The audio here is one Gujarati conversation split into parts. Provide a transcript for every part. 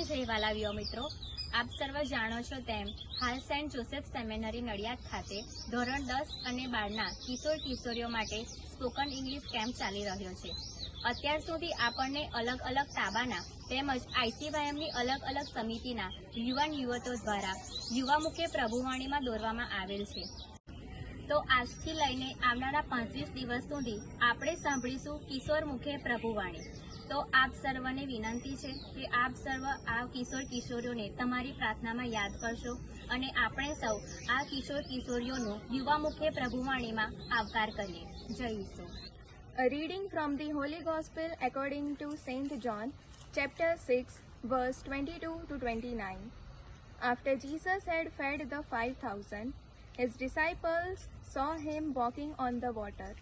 વિશેષ અહેવાલ આવ્યો મિત્રો આપ સર્વ જાણો છો તેમ હાલ સેન્ટ જોસેફ સેમિનરી નડિયાદ ખાતે ધોરણ દસ અને બારના કિશોર કિશોરીઓ માટે સ્પોકન ઇંગ્લિશ કેમ્પ ચાલી રહ્યો છે અત્યાર સુધી આપણને અલગ અલગ તાબાના તેમજ આઈસીવાયએમની અલગ અલગ સમિતિના યુવાન યુવતો દ્વારા યુવા મુખે પ્રભુવાણીમાં દોરવામાં આવેલ છે તો આજથી લઈને આવનારા પાંચવીસ દિવસ સુધી આપણે સાંભળીશું કિશોર મુખે પ્રભુવાણી તો આપ સર્વને વિનંતી છે કે આપ સર્વ આ કિશોર કિશોરીઓને તમારી પ્રાર્થનામાં યાદ કરશો અને આપણે સૌ આ કિશોર કિશોરીઓનો યુવા મુખ્ય પ્રભુવાણીમાં આવકાર કરીએ જઈશું reading from the holy gospel according to Saint John chapter six twenty two to 22 nine 29. Jesus had fed the five thousand His disciples saw him walking on the water.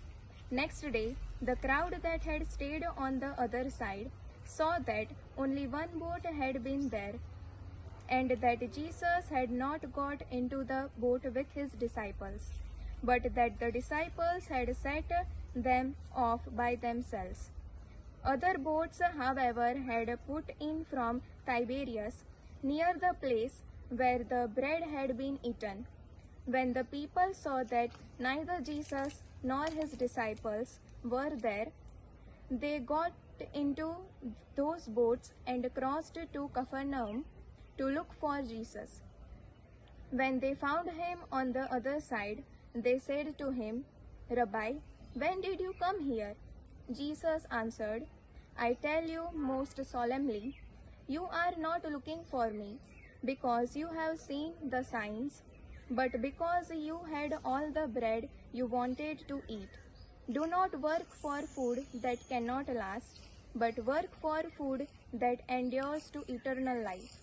Next day, the crowd that had stayed on the other side saw that only one boat had been there, and that Jesus had not got into the boat with his disciples, but that the disciples had set them off by themselves. Other boats, however, had put in from Tiberias, near the place where the bread had been eaten. When the people saw that neither Jesus nor his disciples were there, they got into those boats and crossed to Capernaum to look for Jesus. When they found him on the other side, they said to him, Rabbi, when did you come here? Jesus answered, I tell you most solemnly, you are not looking for me, because you have seen the signs but because you had all the bread you wanted to eat, do not work for food that cannot last, but work for food that endures to eternal life.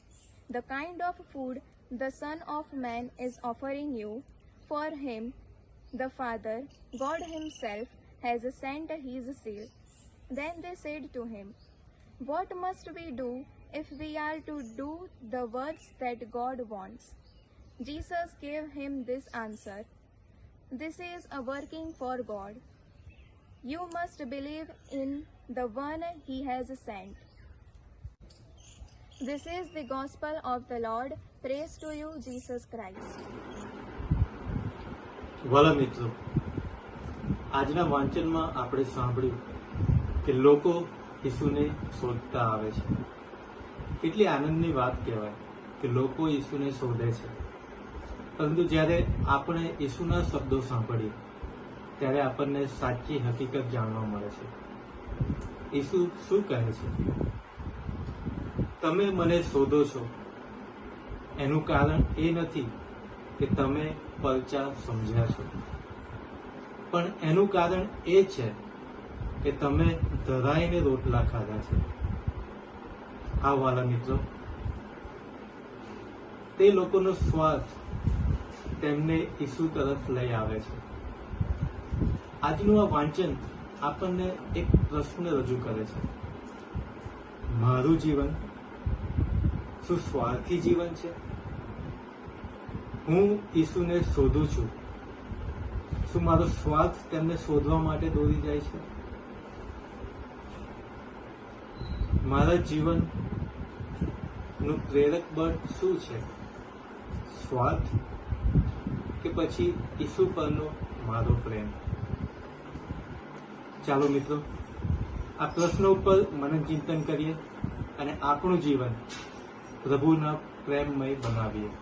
The kind of food the Son of Man is offering you, for him, the Father, God Himself, has sent His seal. Then they said to him, What must we do if we are to do the works that God wants? Jesus gave him this answer This is a working for God. You must believe in the one he has sent. This is the gospel of the Lord. Praise to you, Jesus Christ. ભલા મિત્રો આજના વાંચનમાં આપણે સાંભળ્યું કે લોકો ઈસુને શોધતા આવે છે કેટલી આનંદની વાત કહેવાય કે લોકો ઈસુને શોધે છે પરંતુ જ્યારે આપણે ઈસુના શબ્દો સાંભળીએ ત્યારે આપણને સાચી હકીકત જાણવા મળે છે ઈસુ શું કહે છે તમે મને શોધો છો એનું કારણ એ નથી કે તમે પલચા સમજ્યા છો પણ એનું કારણ એ છે કે તમે ધરાઈને રોટલા ખાધા છે આ વાલા મિત્રો તે લોકોનો સ્વાર્થ તેમને ઈસુ તરફ લઈ આવે છે આજનું આ વાંચન આપણને એક પ્રશ્ન રજૂ કરે છે મારું જીવન શું સ્વાર્થી જીવન છે હું ઈસુને શોધું છું શું મારો સ્વાર્થ તેમને શોધવા માટે દોરી જાય છે મારા જીવન નું પ્રેરક બળ શું છે સ્વાર્થ કે પછી ઈસુ પરનો મારો પ્રેમ ચાલો મિત્રો આ પ્રશ્નો ઉપર મનન ચિંતન કરીએ અને આપણું જીવન પ્રભુના પ્રેમમય બનાવીએ